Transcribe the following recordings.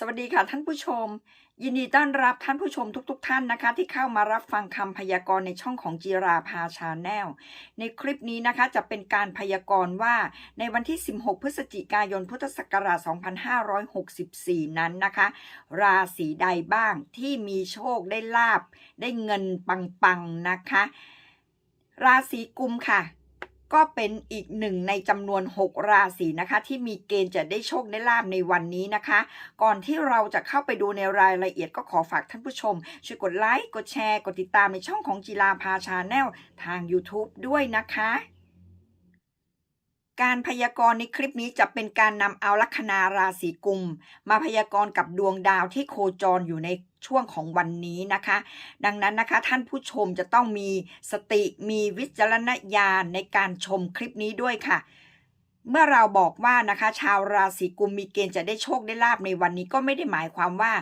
สวัสดีค่ะท่านผู้ชม ยินดีต้อนรับท่านผู้ชมทุกๆทท่านนะคะ ที่เข้ามารับฟังคำพยากรณ์ในช่องของจีราพาชาแนลในคลิปนี้นะคะจะเป็นการพยากรณ์ว่าในวันที่ 16 พฤศจิกายนพุทธศักราช 2564 นั้นนะคะ ราศีใดบ้างที่มีโชคได้ลาบ ได้เงินปังๆนะคะ ราศีกุมค่ะ ก็เป็นอีกหนึ่งในจำนวน 6 ราศีนะคะ ที่มีเกณฑ์จะได้โชคได้ลาบในวันนี้นะคะ ก่อนที่เราจะเข้าไปดูในรายละเอียดก็ขอฝากท่านผู้ชม ช่วยกดไลค์ กดแชร์ กดติดตามในช่องของจีลาพาชาแนลทาง YouTube ด้วยนะคะ การพยากรณ์ในคลิปนี้จะเป็นการนำเอาลัคนาราศีกุม มาพยากรณ์กับดวงดาวที่โคจรอยู่ในช่วงของวันนี้นะคะ ดังนั้นนะคะท่านผู้ชมจะต้องมีสติมีวิจารณญาณในการชมคลิปนี้ด้วยค่ะ เมื่อเราบอกว่านะคะ ชาวราศีกุมมีเกณฑ์จะได้โชคได้ลาบในวันนี้ก็ไม่ได้หมายความว่า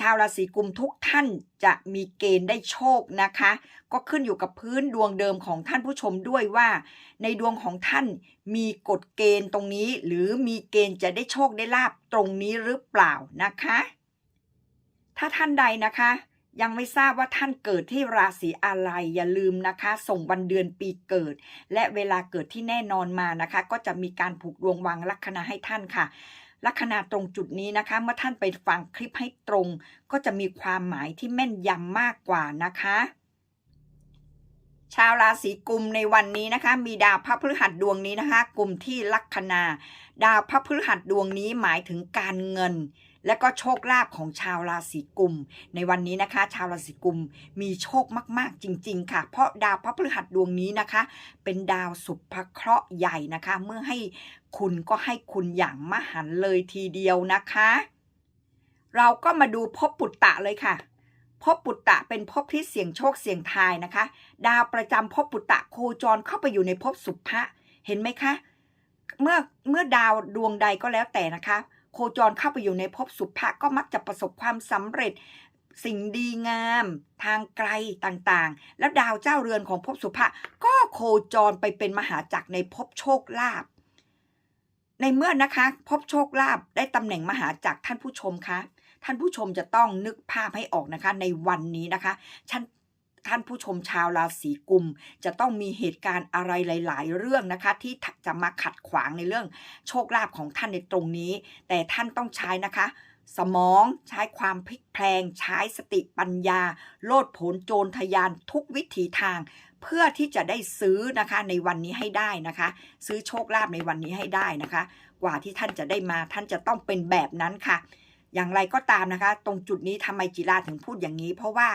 ชาวราศีกุมทุกท่านจะมีเกณฑ์ได้โชคนะคะ ก็ขึ้นอยู่กับพื้นดวงเดิมของท่านผู้ชมด้วยว่า ในดวงของท่านมีกฎเกณฑ์ตรงนี้ หรือมีเกณฑ์จะได้โชคได้ลาบตรงนี้หรือเปล่านะคะ ถ้าท่านใดนะคะ ยังไม่ทราบว่าท่านเกิดที่ราศีอะไรอย่าลืมนะคะ ส่งวันเดือนปีเกิด และเวลาเกิดที่แน่นอนมานะคะ ก็จะมีการผูกดวงวางลัคนาให้ท่านค่ะ ลัคนาตรงจุดนี้นะคะ เมื่อท่านไปฟังคลิปให้ตรง ก็จะมีความหมายที่แม่นยำมากกว่านะคะ ชาวราศีกุมในวันนี้นะคะ มีดาวพระพฤหัสดวงนี้นะคะกลุ่มที่ลัคนา ดาวพระพฤหัสดวงนี้หมายถึงการเงิน และก็โชคลาภของชาวราศีกุม ในวันนี้นะคะ ชาวราศีกุมมีโชคมาก ๆ จริง ๆ ค่ะ เพราะดาวพระพฤหัสดวงนี้นะคะ เป็นดาวสุภเคราะห์ใหญ่นะคะ เมื่อให้คุณก็ให้คุณอย่างมหันเลยทีเดียวนะคะ เราก็มาดูภพปุตตะเลยค่ะ ภพปุตตะเป็นภพที่เสี่ยงโชคเสี่ยงทายนะคะ ดาวประจำภพปุตตะโคจรเข้าไปอยู่ในภพสุภะเห็นไหมคะ เมื่อเมื่อดาวดวงใดก็แล้วแต่นะคะ โคจรเข้าไปอยู่ในภพสุภะก็มักจะประสบความสำเร็จสิ่งดีงามทางไกลต่างๆ แล้วดาวเจ้าเรือนของภพสุภะก็โคจรไปเป็นมหาจักรในภพโชคลาภในเมื่อนะคะภพโชคลาภได้ตำแหน่งมหาจักรท่านผู้ชมคะ ท่านผู้ชมจะต้องนึกภาพให้ออกนะคะ ในวันนี้นะคะท่านท่านผู้ชมชาวราศีกุม จะต้องมีเหตุการณ์อะไรหลาย ๆ เรื่องนะคะ ที่จะมาขัดขวางในเรื่องโชคลาภของท่านในตรงนี้ แต่ท่านต้องใช้นะคะ สมองใช้ความพลิกแพลง ใช้สติปัญญา โลดโผนโจรทยานทุกวิถีทาง เพื่อที่จะได้ซื้อนะคะในวันนี้ให้ได้นะคะ ซื้อโชคลาภในวันนี้ให้ได้นะคะ กว่าที่ท่านจะได้มาท่านจะต้องเป็นแบบนั้นค่ะ อย่างไรก็ตามนะคะ ตรงจุดนี้ทำไมจิราถึงพูดอย่างนี้ เพราะว่า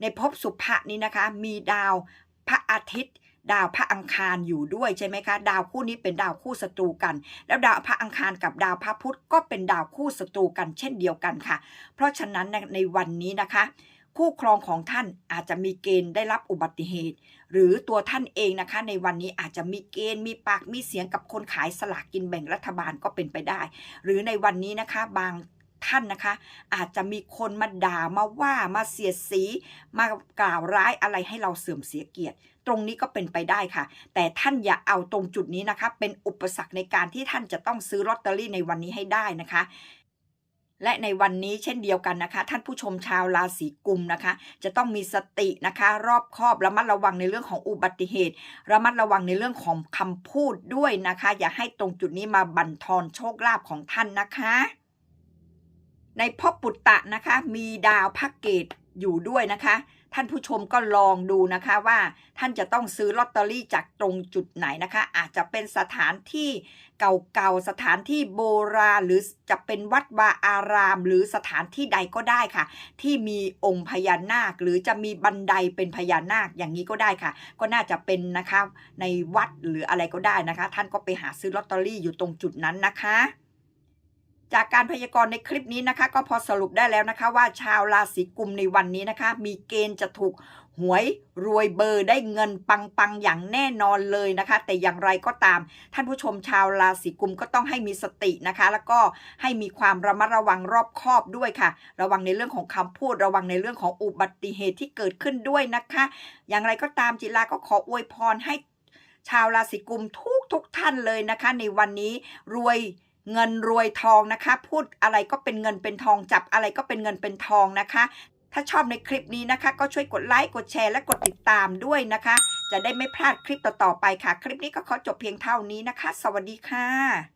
ในภพสุภะนี้นะคะ มีดาวพระอาทิตย์ ดาวพระอังคารอยู่ด้วยใช่ไหมคะ ดาวคู่นี้เป็นดาวคู่ศัตรูกัน แล้วดาวพระอังคารกับดาวพระพุธก็เป็นดาวคู่ศัตรูกันเช่นเดียวกันค่ะ เพราะฉะนั้นในวันนี้นะคะ คู่ครองของท่านอาจจะมีเกณฑ์ได้รับอุบัติเหตุ หรือตัวท่านเองนะคะ ในวันนี้อาจจะมีเกณฑ์มีปากมีเสียงกับคนขายสลากกินแบ่งรัฐบาลก็เป็นไปได้ หรือในวันนี้นะคะบาง ท่านนะคะ อาจจะมีคนมาด่ามาว่ามาเสียดสี มากล่าวร้ายอะไรให้เราเสื่อมเสียเกียรติ ตรงนี้ก็เป็นไปได้ค่ะ แต่ท่านอย่าเอาตรงจุดนี้นะคะ เป็นอุปสรรคในการที่ท่านจะต้องซื้อลอตเตอรี่ในวันนี้ให้ได้นะคะและในวันนี้เช่นเดียวกันนะคะ ท่านผู้ชมชาวราศีกุมนะคะ จะต้องมีสตินะคะ รอบคอบระมัดระวังในเรื่องของอุบัติเหตุ ระมัดระวังในเรื่องของคำพูดด้วยนะคะ อย่าให้ตรงจุดนี้มาบั่นทอนโชคลาภของท่านนะคะ ในภพปุตตะนะคะ มีดาวพระเกตอยู่ด้วยนะคะ ท่านผู้ชมก็ลองดูนะคะว่าท่านจะต้องซื้อลอตเตอรี่จากตรงจุดไหนนะคะ อาจจะเป็นสถานที่เก่าๆสถานที่โบราณหรือจะเป็นวัดวาอาราม หรือสถานที่ใดก็ได้ค่ะ ที่มีองค์พญานาค หรือจะมีบันไดเป็นพญานาคอย่างนี้ก็ได้ค่ะ ก็น่าจะเป็นนะคะในวัดหรืออะไรก็ได้นะคะ ท่านก็ไปหาซื้อลอตเตอรี่อยู่ตรงจุดนั้นนะคะ จากการพยากรณ์ในคลิปนี้นะคะ ก็พอสรุปได้แล้วนะคะ ว่าชาวราศีกุมในวันนี้นะคะ มีเกณฑ์จะถูกหวยรวยเบอร์ได้เงินปังๆอย่างแน่นอนเลยนะคะ แต่อย่างไรก็ตาม ท่านผู้ชมชาวราศีกุมก็ต้องให้มีสตินะคะ แล้วก็ให้มีความระมัดระวังรอบคอบด้วยค่ะ ระวังในเรื่องของคำพูด ระวังในเรื่องของอุบัติเหตุที่เกิดขึ้นด้วยนะคะ อย่างไรก็ตามจิราก็ขออวยพรให้ชาวราศีกุมทุกทุกท่านเลยนะคะ ในวันนี้รวย เงินรวยทองนะคะ พูดอะไรก็เป็นเงินเป็นทองจับอะไรก็เป็นเงินเป็นทองนะคะ ถ้าชอบในคลิปนี้นะคะ ก็ช่วยกดไลค์กดแชร์และกดติดตามด้วยนะคะ จะได้ไม่พลาดคลิปต่อๆไปค่ะ คลิปนี้ก็ขอจบเพียงเท่านี้นะคะ สวัสดีค่ะ